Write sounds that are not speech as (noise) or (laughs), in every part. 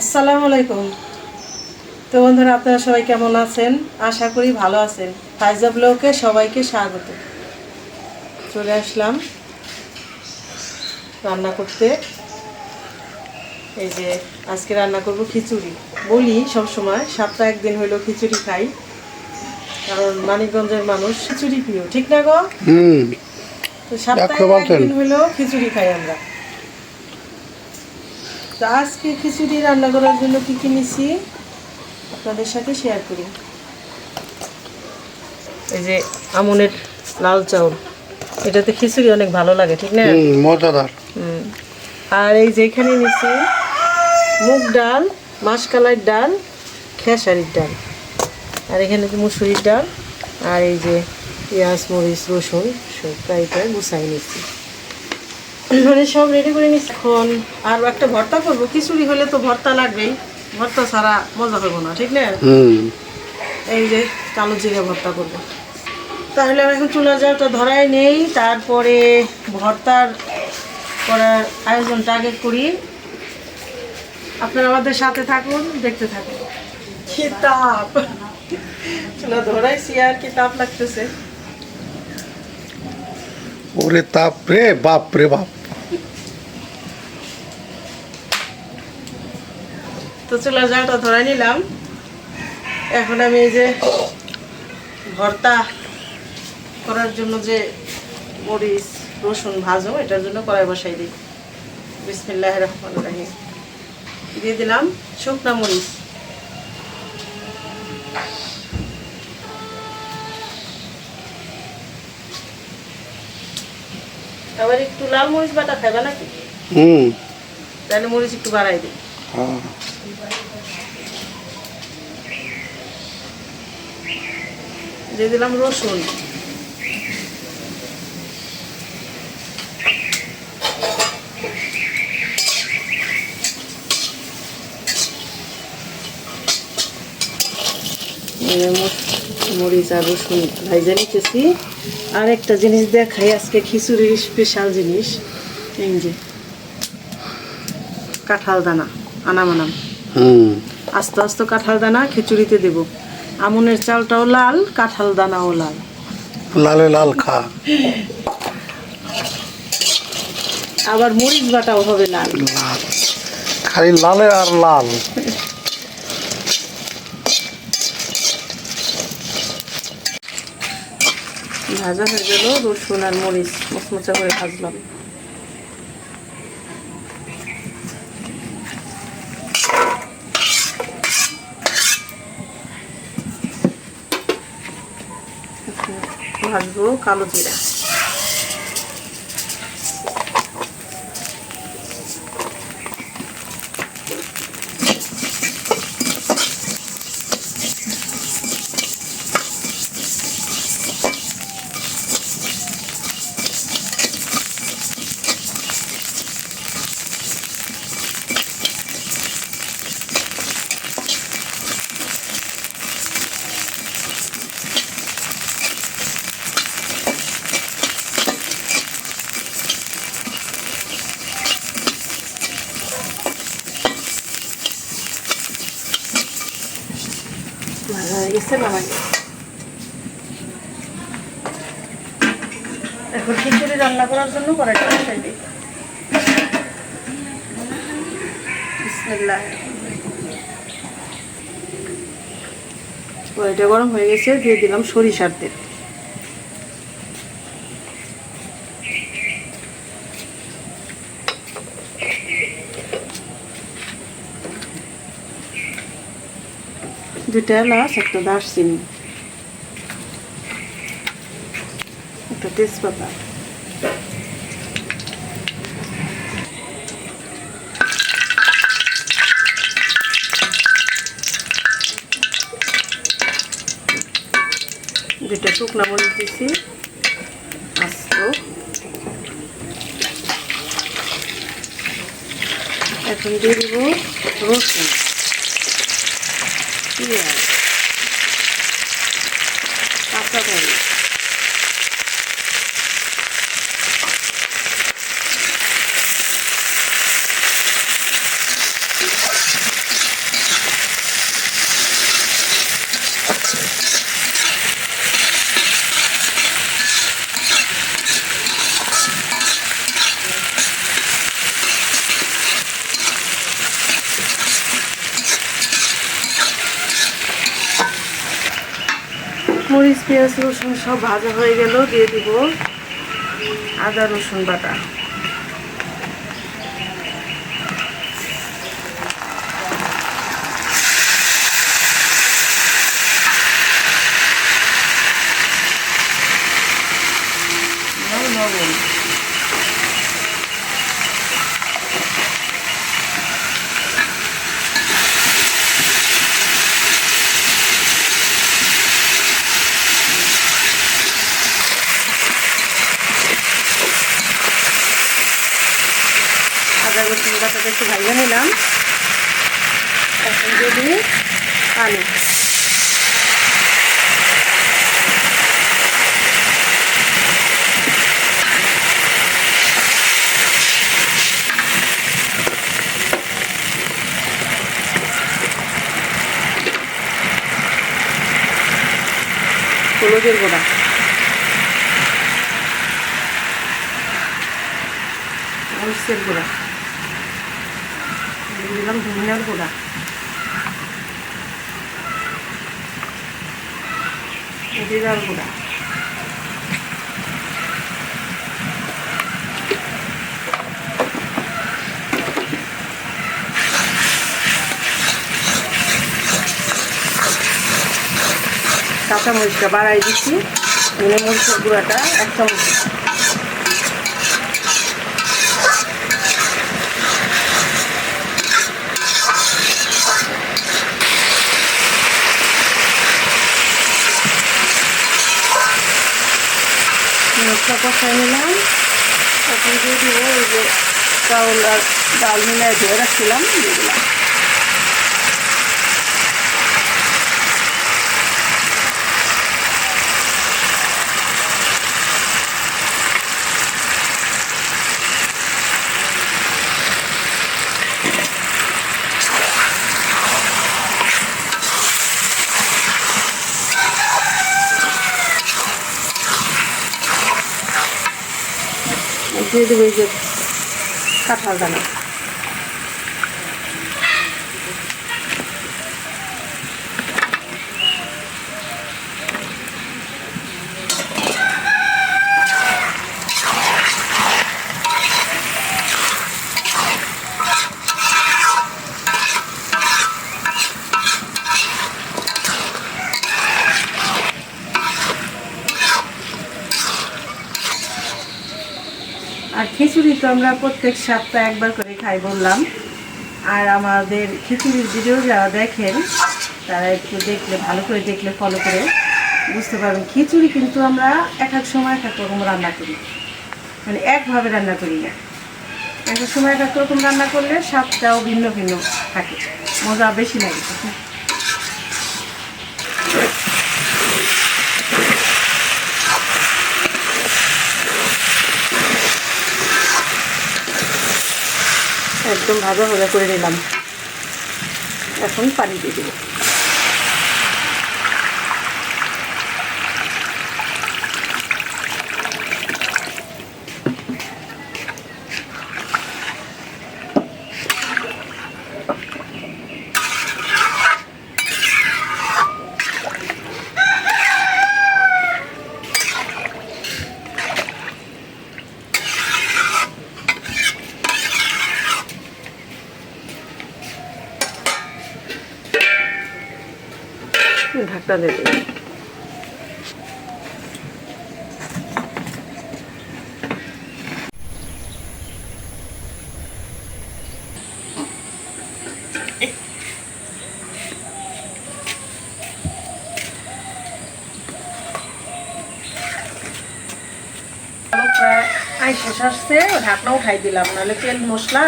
আসসালামু আলাইকুম। তো বন্ধুরা আপনারা সবাই কেমন আছেন? আশা করি ভালো আছেন। ফাইজা ব্লকে সবাইকে স্বাগত। চলে আসলাম রান্না করতে। এই যে আজকে রান্না করব খিচুড়ি। বলি সব সময় সপ্তাহে একদিন হইল খিচুড়ি খাই। কারণ মানিকগঞ্জের মানুষ খিচুড়ি প্রিয় ঠিক না গো? হুম। তো সপ্তাহে একশো একদিন হইল খিচুড়ি খাই আমরা। তো আজকে খিচুড়ি রান্না করার জন্য কি কি নিছি? আপনাদের সাথে শেয়ার করি। এই যে আমনের লাল চাউল। এটাতে খিচুড়ি অনেক ভালো লাগে ঠিক না? মজাদার। হুম। আর এই যে এখানে নিছি মুগ ডাল মাসকালাই ডাল খেসারির ডাল। আর এখানে যে মুসুরির ডাল আর এই যে পেঁয়াজ মরিচ রসুন সব প্রায় প্রায় গুছাই নিচ্ছি মানে সব রেডি করে নিচ্ছি এখন। আর একটা ভর্তা করব। খিচুড়ি হলে তো ভর্তা লাগবেই। ভর্তা ছাড়া মজা হবে না ঠিক না? এই যে কালো জিরে ভর্তা করব। তাহলে আমি এখন চুলা জালটা ধরাই নেই। তারপরে ভর্তার করার আয়োজনটা আগে করি। আপনারা আমাদের সাথে থাকুন দেখতে থাকুন। কি তাপ চুলা ধরাইছি আর কি তাপ লাগতেছে। ওরে তাপ রে বাপ রে বাপ। তো চুলা জালটা ধরাই নিলাম। এখন আমি এই যে ভর্তা করার জন্য যে মরিচ রসুন ভাজো এটার জন্য কড়াই বসাই দিই। বিসমিল্লাহ রহমান রাহিম। দিয়ে দিলাম শুকনা মরিচ। আবার একটু লাল মরিচ বাটা খাইবা নাকি? হুম। তাহলে মরিচ একটু বাড়াই দিই। দিয়ে দিলাম রসুন। মরিচ আর রসুন ভাইজা নিতেছি। আর একটা জিনিস দেখাই, আজকে খিচুড়ির স্পেশাল জিনিস, এই যে, কাঁঠাল দানা। আনাম আনাম হুম। আস্তে আস্তে কাঁঠাল দানা খিচুড়িতে দেব। আমনের চালটাও লাল কাঁঠাল দানাও লাল। লালে লাল খা। আবার মরিচ বাটাও হবে লাল। লাল। খালি লালে আর লাল। ভাজা হয়ে গেল রসুন আর মরিচ মচমচা করে ভাজলাম। ভাজবো কালো জিরা। হয়ে গেছে এখন খিচুড়ি রান্না করার জন্য কড়াইটা বসাই দিই। বিসমিল্লাহ। কড়াইটা গরম হয়ে গেছে দিয়ে দিলাম সরিষার তেল। দুটা এলাচ একটা দারচিনি একটা তেজপাতা। দুটা শুকনা মরিচ দিছি এখন দিয়ে দিব রসুন পেঁয়াজ কাঁচা মরিচ পেঁয়াজ রসুন সব ভাজা হয়ে গেল দিয়ে দিব আদা রসুন বাটা আর লবণ আদা রসুন বাটাটা একটু ভাইয়া নিলাম এখন দিয়ে দিই পানি হলুদের গোড়া। মরিচের গোড়া। দিলাম ধনিয়ার গোড়া। জিরার গুঁড়া। কাঁচা মরিচটা বাড়াই দিচ্ছি। ধনে মরিচের গুঁড়াটা এক চামচ দিয়ে ওই চাউল আর ডাল মিলিয়ে ধুয়ে রাখছিলাম, দিয়ে দিলাম। দিয়ে দেবো এই যে কাঁঠাল দানা আর খিচুড়ি তো আমরা প্রত্যেক সপ্তাহে একবার করে খাই বললাম। আর আমাদের খিচুড়ির ভিডিও যারা দেখেন, তারা একটু দেখলে, ভালো করে দেখলে ফলো করে বুঝতে পারবেন। খিচুড়ি কিন্তু আমরা এক এক সময় এক এক রকম রান্না করি। মানে একভাবে রান্না করি না। এক এক সময় এক এক রকম রান্না করলে স্বাদটাও ভিন্ন ভিন্ন থাকে। মজা বেশি লাগে। একদম ভাজা ভাজা করে নিলাম। এখন পানি দিয়ে দেবো। ঢাকটা দিয়ে দেবো প্রায় আইসে আসছে ঢাকনা উঠাই দিলাম, নাহলে তেল মশলা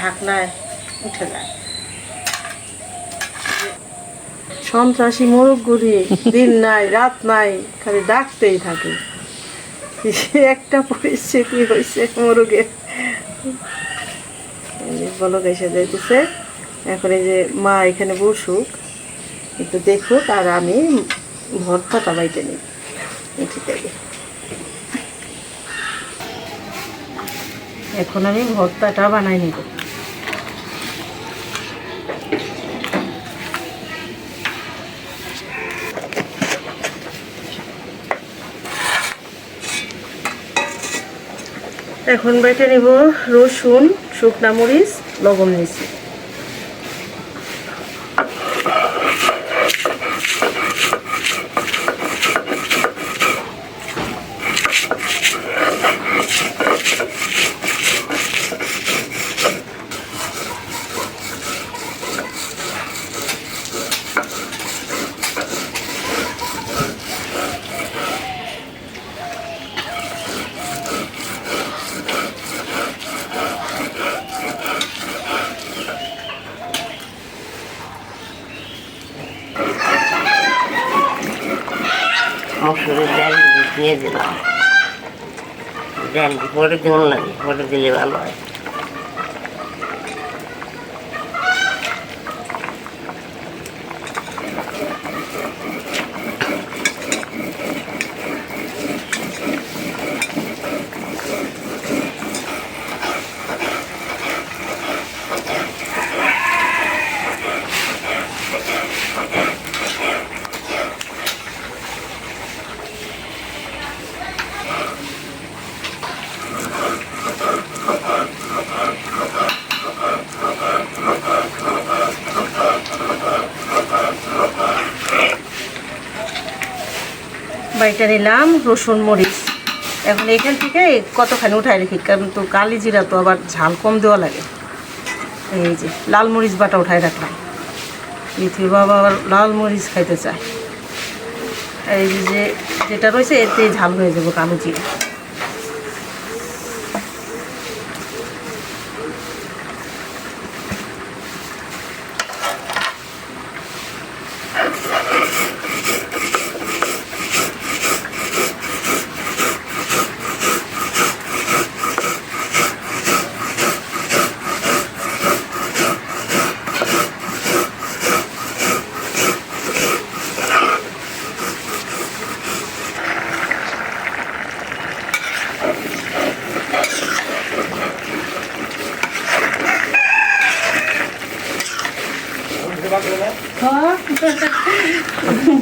ঢাকনায় উঠে যায়। সন্ত্রাসী মোরগ গুড়ি দিন নাই, রাত নাই, খালি ডাকতেই থাকে। একটা পরিস্থিতি হয়েছে মোরগের বলক এসে যাইতেছে। এখন এই যে মা এখানে বসুক, একটু দেখুক আর আমি ভর্তাটা বাইতে নিই। ঠিক আছে এখন আমি ভর্তাটা বানাই নিব। এখন বেটে নিব রসুন শুকনা মরিচ লবণ নিছি মসুরের ডাল দিয়ে দিলাম পরে দিন লাগে পরে দিলে ভালো হয়। বাইটা নিলাম, রসুন, মরিচ। এখন এখান থেকে কতখানি উঠাই রেখি, কারণ তো কালি জিরা তো আবার ঝাল কম দেওয়া লাগে। এই যে লাল মরিচ বাটা উঠাই রাখলাম। পৃথিবী বাবা আবার লাল মরিচ খাইতে চায়। এই যে যেটা রয়েছে, এতে ঝাল হয়ে যাব কালো জিরা।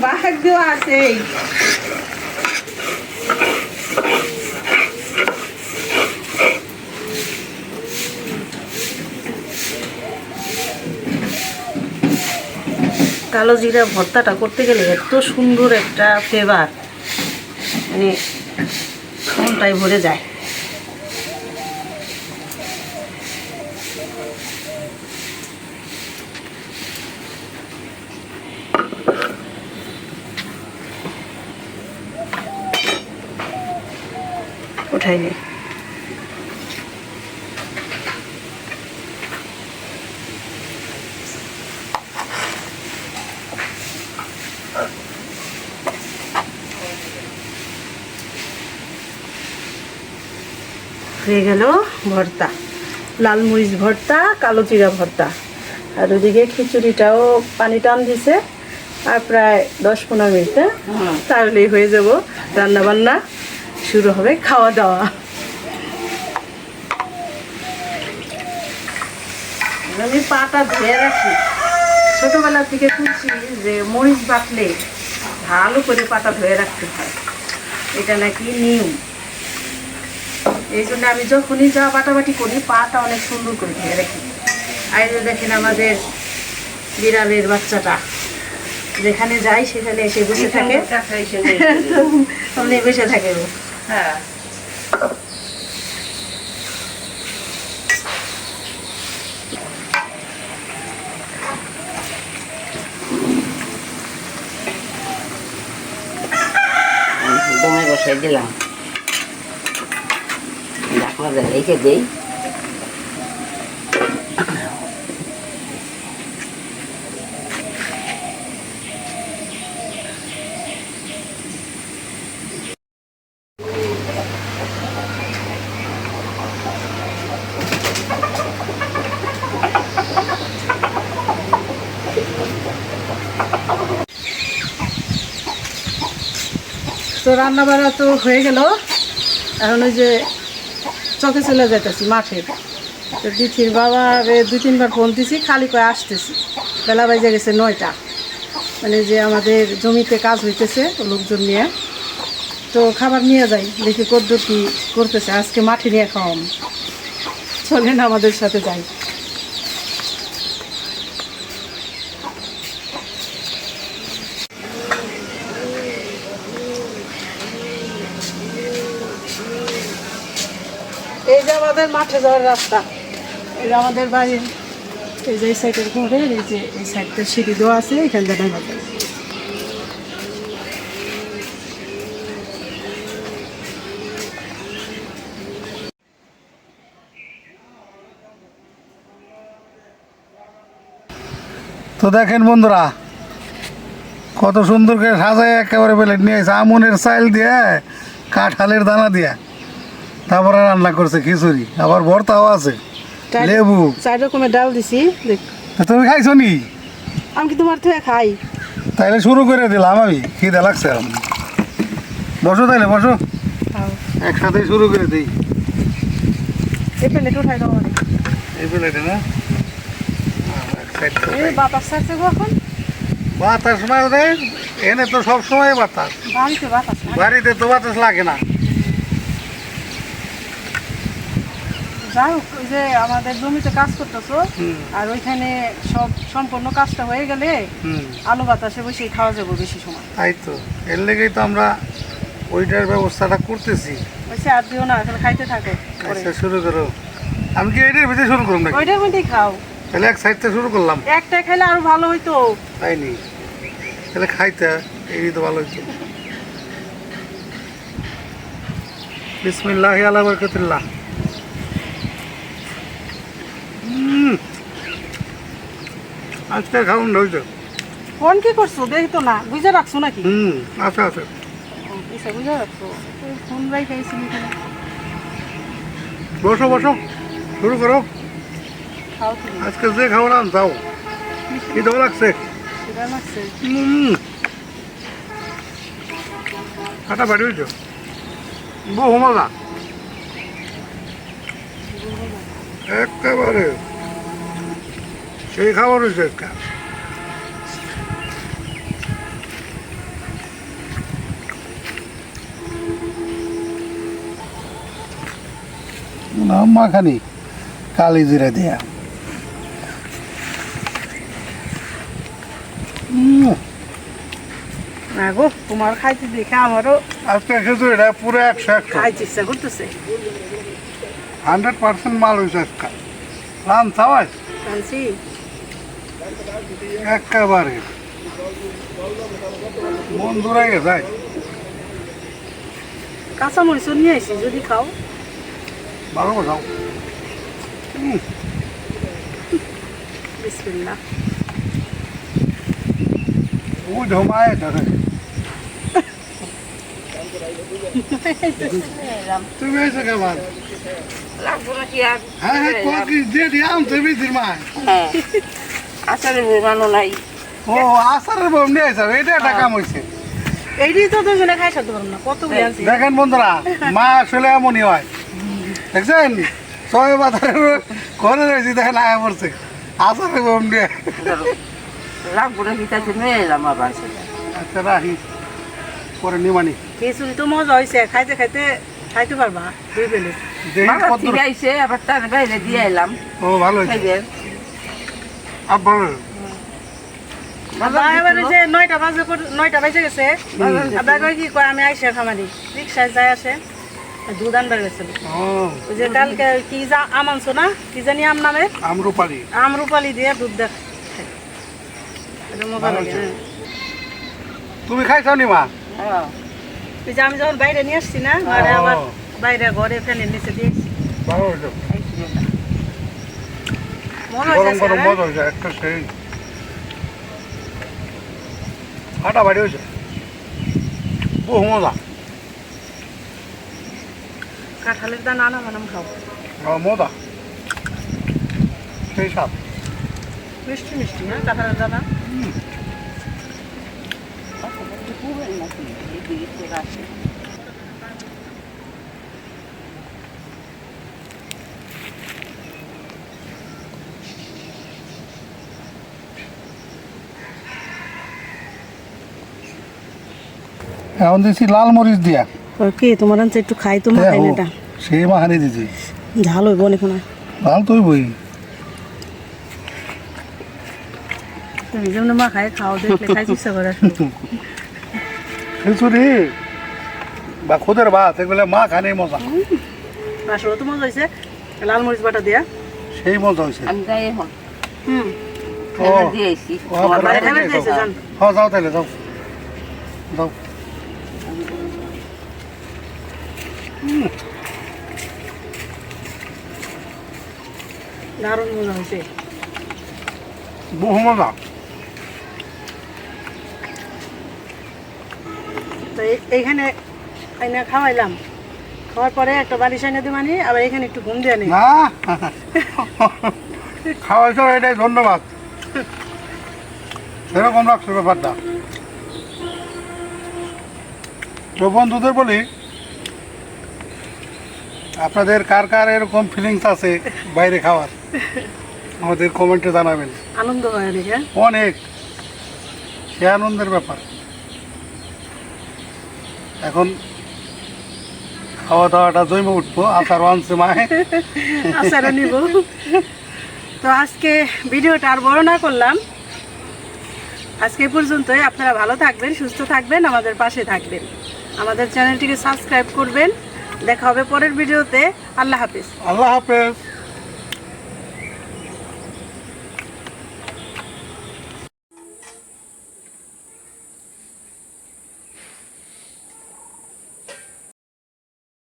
ভাগ্য আছে কালো জিরা ভর্তাটা করতে গেলে এত সুন্দর একটা ফ্লেভার মানে মনটাই ভরে যায় উঠাই নে হয়ে গেল ভর্তা। লাল মরিচ ভর্তা কালো জিরা ভর্তা। আর ওদিকে খিচুড়িটাও পানি টান দিছে আর প্রায় দশ পনেরো মিনিটে তাহলেই হয়ে যাব রান্না বান্না শুরু হবে খাওয়া দাওয়া। আমি পাটা ধুয়ে রাখি। ছোটবেলা থেকে শুনছি যে মরিচ বাটলে ভালো করে পাটা ধুয়ে রাখতে হয়। এটা নাকি নিয়ম। এই জন্য আমি যখনই যা বাটাবাটি করি পাটা অনেক সুন্দর করে ধুয়ে রাখি আর দেখেন আমাদের বিড়ালের বাচ্চাটা যেখানে যাই সেখানে এসে বসে থাকে। বসে থাকে। (laughs) হ্যাঁ। বসাই দিলাম। দিয়ে রেখে দিই। তো রান্না বাড়া তো হয়ে গেল। এখন ওই যে চকে চলে যাইতেছি মাঠে। তো দিঠির বাবা দুই তিনবার ফোন দিছি, খালি করে আসতেছি। বেলা বাজে গেছে নয়টা। মানে যে আমাদের জমিতে কাজ হইতেছে লোকজন নিয়ে। তো খাবার নিয়ে যাই, দেখি কদ্দুর কি করতেছে, আজকে মাঠে নিয়ে খাওয়াম। চলেন আমাদের সাথে যাই। এই যে আমাদের মাঠে যাওয়ার রাস্তা। এই যে আমাদের বাড়ির এই যে এই সাইডের ঘরে, এই যে এই সাইডটা সিঁড়ি দেওয়া আছে, এখান থেকে তো দেখেন বন্ধুরা, কত সুন্দর করে সাজায় একেবারে প্লেট নিয়ে এসে আমনের চাইল দিয়ে, কাঁঠালের দানা দিয়া। তারপরে রান্না করছে খিচুড়ি আবার ভর্তাও আছে লেবু। চার রকমের ডাল দিছি দেখ। তুমি খাইছো নি? আমি কি তোমার থেকে খাই? তাইলে শুরু করে দিলাম আমি খিদে লাগছে এখন। বসো তাইলে বসো। খাও একসাথে শুরু করে দিই। এই প্লেট উঠাই দাও এই প্লেটে না? বাতাস এখন। বাতাস মানে এনে তো সবসময় বাতাস। বাড়িতে বাতাস বাড়িতে তো বাতাস লাগে না। যাই হোক ওই যে আমাদের জমিতে কাজ করতেছো আর ওইখানে সব সম্পূর্ণ কাজটা হয়ে গেলে আলু বাতাসে বসে খাওয়া যাব বেশি সময়। তাই তো। এর লেগেই তো আমরা ওইটার ব্যবস্থাটা করতেছি। আর দিও না এখন খাইতে থাকো আচ্ছা শুরু করো। আমি কি এটার ভিতরে শুরু করলাম নাকি? ওইটার মধ্যেই খাও। তাহলে এক সাইড থেকে শুরু করলাম। একটা খাইলে আরও ভালো হইতো। তাই নি? তাহলে খাইতে এই তো ভালো হইতো। বিসমিল্লাহ আলা বরকতুল্লাহ। আজকে খাউন হইতো ফোন কি করছ? দেখি তো না বুঝে রাখছো নাকি? হুম আচ্ছা আচ্ছা বুঝে রাখছো? ফোন রাই খাইছি বসো বসো শুরু করো। খাও তুমি। আজকে যে খাওয়ালাম যাও। কি ভালো লাগছে? সেটা লাগছে? হুম কাটা বাড়ি হইছ বহু মজা। একেবারে। সেই খাবার হয়েছে একটা মাখানি কালি জিরা দিয়া না গো তোমার খাইতে দেখে আমারও আজকে পুরো একশো একশো খাইতে ইচ্ছা করতেছে হান্ড্রেড পার্সেন্ট মাল হয়েছে আজকে রান চাওয়াই আনছি একেবারে। মন দূরাই যায়। কাঁচা মরিচ নিয়ে আসি যদি খাও। ভালো বোঝাও বিসমিল্লা ও ঝমায় ধরে তুমি এসে কেমন লাগবো নাকি আর? হ্যাঁ হ্যাঁ কি দিয়ে দিয়ে আনছে বিদির মায় হ্যাঁ আসলে বেমানো নাই। ও আসারের বম নিয়ে যাবে এটা একটা কাম হয়েছে এইটি তো দুজনে খাই সাথে পারব না কতগুলি আনছি দেখেন বন্ধুরা মা আসলে এমনই হয়। দেখছেন? ছয় বাজারের ঘরে রয়েছি দেখেন আয়া পড়ছে। আসারের বম দিয়ে লাগবো নাকি তাতে নিয়ে এলাম আবার আচ্ছা রাখি। পরে নিমানি খিচুড়ি তো মজা হয়েছে খাইতে খাইতে খাইতে পারবা দুই বেলে কত আবার তার বাইরে দিয়ে এলাম। ও ভালো হয়েছে নয়টা বাজে পর- নয়টা বাজে গেছে। আবার কই কি কয় আমি আইসা খামারি। রিক্সায় যাই আসে দুধ আনবার গেছিল ওই যে কালকে কি যা আম আনছো না কি জানি আম নামে? আমরুপালি দিয়ে দুধ দেখ। হ্যাঁ। তুমি খাইছো নি মা? হ্যাঁ। ওই যে আমি যখন বাইরে নিয়ে আসছি না ঘরে ও। আবার বাইরে ঘরে ফ্যানের নিচে দিয়েছি ভালো গরম গরম? মজা হয়েছে একটা সেই হাঁটা বাড়ি হয়েছে। বহু মজা। কাঁঠালের দানা আনা বানাম খাও ও, মজা। সেই সাপ মিষ্টি মিষ্টি হ্যাঁ কাঁঠালের দানা? এখন দিচ্ছি লাল মরিচ দিয়া। ওকে তোমার আনছে একটু খাই তো মাখাই না এটা। সেই মাহানি দিছি। ঝাল হইব অনেক না ভালো তুই বই তুমি যেমন মাখাই খাও দেখলে খাইতে ইচ্ছা করে খিচুড়ি বা খুদের ভাত এগুলো মা খানি মজা। আসলে তো মজা হয়েছে লাল মরিচ বাটা দিয়া। সেই মজা হয়েছে আমি যাই এখন। হুম। ও খেলা দিয়েছি ও, বাইরে খাবার দিয়েছি। যান। হ্যাঁ যাও তাহলে যাও। যাও। দারুণ মজা হয়েছে। বহু মজা। তো এই- এইখানে এনে খাওয়াইলাম। খাওয়ার পরে একটা বালিশ এনে দিবানি আবার এখানে একটু ঘুম দিয়ে না। খাওয়াইছ এটাই ধন্যবাদ। সেরকম রাখছো ব্যাপারটা। তো বন্ধুদের বলি আপনাদের কার কার এরকম ফিলিংস আছে বাইরে খাওয়ার? আমাদের কমেন্টে জানাবেন। আনন্দ হয় অনেক সে আনন্দের ব্যাপার। এখন খাওয়া দাওয়াটা জমে উঠবো আচার আনছে মায়ে। আচারও নিব তো আজকে ভিডিওটা আর বড় না করলাম। আজকে পর্যন্তই। আপনারা ভালো থাকবেন সুস্থ থাকবেন আমাদের পাশে থাকবেন। আমাদের চ্যানেলটিকে সাবস্ক্রাইব করবেন। দেখা হবে পরের ভিডিওতে। আল্লাহ হাফিজ। আল্লাহ হাফেজ।